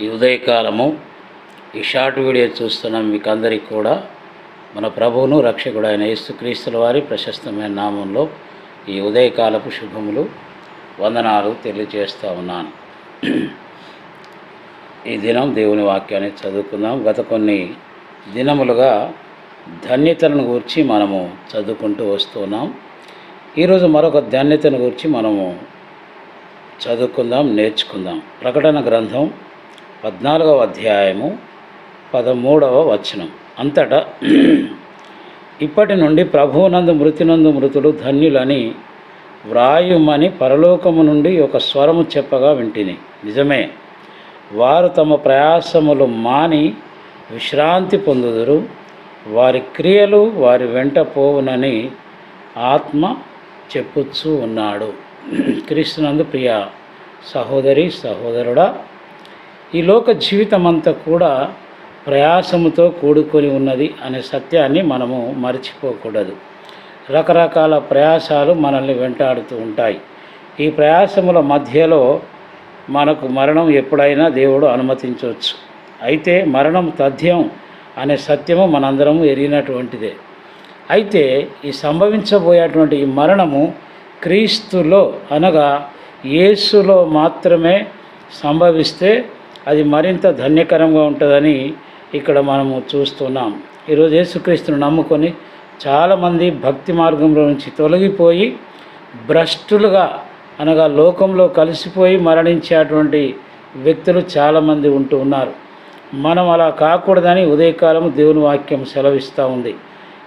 ఈ ఉదయకాలము ఈ షార్ట్ వీడియో చూస్తున్న మీకు అందరికీ కూడా మన ప్రభువును రక్షకుడు అయిన యేసుక్రీస్తుల వారి ప్రశస్తమైన నామంలో ఈ ఉదయకాలపు శుభములు వందనాలు తెలియజేస్తూ ఉన్నాను. ఈ దినం దేవుని వాక్యాన్ని చదువుకుందాం. గత కొన్ని దినములుగా ధన్యతలను గురించి మనము చదువుకుంటూ వస్తున్నాం ఈరోజు మరొక ధన్యతను గురించి మనము చదువుకుందాం నేర్చుకుందాం. ప్రకటన గ్రంథం పద్నాలుగవ అధ్యాయము పదమూడవ వచనం. అంతటా ఇప్పటి నుండి ప్రభువునందు మృతినందు మృతులు ధన్యులని వ్రాయుమని పరలోకము నుండి ఒక స్వరము చెప్పగా వింటిని. నిజమే వారు తమ ప్రయాసములు మాని విశ్రాంతి పొందుదురు. వారి క్రియలు వారి వెంట పోవునని ఆత్మ చెప్పుచ్చు ఉన్నాడు. క్రీస్తునందు ప్రియ సహోదరి సహోదరుడా ఈ లోక జీవితం అంతా కూడా ప్రయాసముతో కూడుకొని ఉన్నది అనే సత్యాన్ని మనము మర్చిపోకూడదు. రకరకాల ప్రయాసాలు మనల్ని వెంటాడుతూ ఉంటాయి. ఈ ప్రయాసముల మధ్యలో మనకు మరణం ఎప్పుడైనా దేవుడు అనుమతించవచ్చు. అయితే మరణం తథ్యం అనే సత్యము మనందరము ఎరిగినటువంటిదే. అయితే ఈ సంభవించబోయేటువంటి ఈ మరణము క్రీస్తులో అనగా యేసులో మాత్రమే సంభవిస్తే అది మరింత ధన్యకరంగా ఉంటుందని ఇక్కడ మనము చూస్తున్నాం. ఈరోజు యేసుక్రీస్తును నమ్ముకొని చాలామంది భక్తి మార్గంలో నుంచి తొలగిపోయి భ్రష్టులుగా అనగా లోకంలో కలిసిపోయి మరణించేటువంటి వ్యక్తులు చాలామంది ఉంటూ ఉన్నారు. మనం అలా కాకూడదని ఉదయకాలం దేవుని వాక్యం సెలవిస్తూ ఉంది.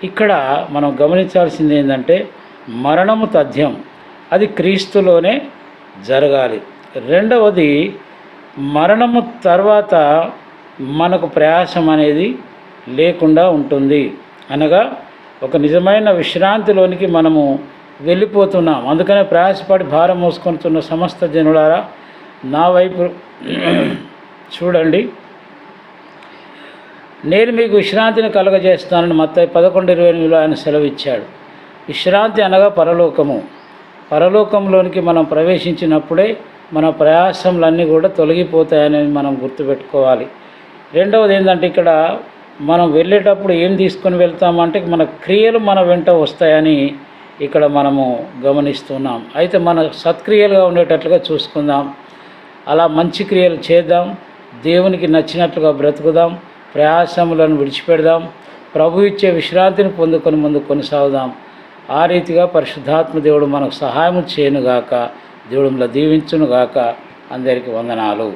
ఇక్కడ మనం గమనించాల్సింది ఏంటంటే మరణము తథ్యం. అది క్రీస్తులోనే జరగాలి. రెండవది మరణము తర్వాత మనకు ప్రయాసం అనేది లేకుండా ఉంటుంది. అనగా ఒక నిజమైన విశ్రాంతిలోనికి మనము వెళ్ళిపోతున్నాం. అందుకనే ప్రయాసపడి భారం మోసుకుంటున్న సమస్త జనులారా నా వైపు చూడండి. నేను మీకు విశ్రాంతిని కలగజేస్తానని మత్తయి పదకొండు ఇరవై ఎనిమిదిలో ఆయన సెలవిచ్చాడు. విశ్రాంతి అనగా పరలోకము. పరలోకంలోనికి మనం ప్రవేశించినప్పుడే మన ప్రయాసములన్నీ కూడా తొలగిపోతాయనేది మనం గుర్తుపెట్టుకోవాలి. రెండవది ఏంటంటే ఇక్కడ మనం వెళ్ళేటప్పుడు ఏం తీసుకొని వెళ్తామంటే మన క్రియలు మన వెంట వస్తాయని ఇక్కడ మనము గమనిస్తున్నాం. అయితే మన సత్క్రియలుగా ఉండేటట్లుగా చూసుకుందాం. అలా మంచి క్రియలు చేద్దాం. దేవునికి నచ్చినట్లుగా బ్రతుకుదాం. ప్రయాసములను విడిచిపెడదాం. ప్రభు ఇచ్చే విశ్రాంతిని పొందుకొని ముందు కొనసాగుదాం. ఆ రీతిగా పరిశుద్ధాత్మ దేవుడు మనకు సహాయం చేయనుగాక దేవుడు దీవించునుగాక అందరికీ వందనాలు.